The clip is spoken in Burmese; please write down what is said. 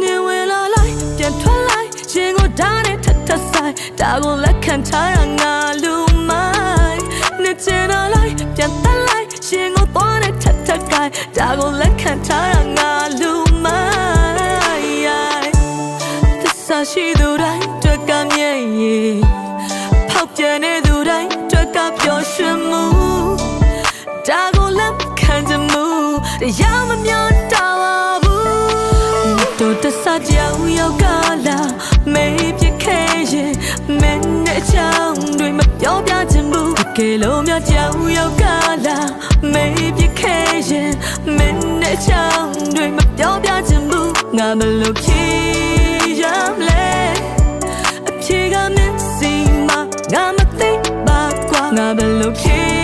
နေဝင်လာလိုက်ပြန်ထွက်လိုက်ရှင်ကိုဓာတ်နဲ့ထပ်ထပ်ဆိုင်ဒါကိုလက်ခံထားရငါလူမိုင်းနေချင်လာလိုက်ပြန်တက်လိုက်ရှင်ကိုသွားနဲ့ထပ်ထပ်ကိုင်ဒါကိုလက်ခံထားရငါလူမိုင်းသစ္စာရှိသူတိုင်းတွေ့ကမြဲ့ရင်ဖောက်ပြန်နေသူတိုင်းတွေ့ကပျော်ရွှင်မှုဒါကိုလက်ခံကြမှုတရားမမျောတာပါ 这撒娇要嘎啦，没别开眼，没那强对嘛表表进步，给了苗娇要嘎啦，没别开眼，没那强对嘛表表进步，我们路偏远嘞，偏个没心嘛，我们得八卦，我们路偏。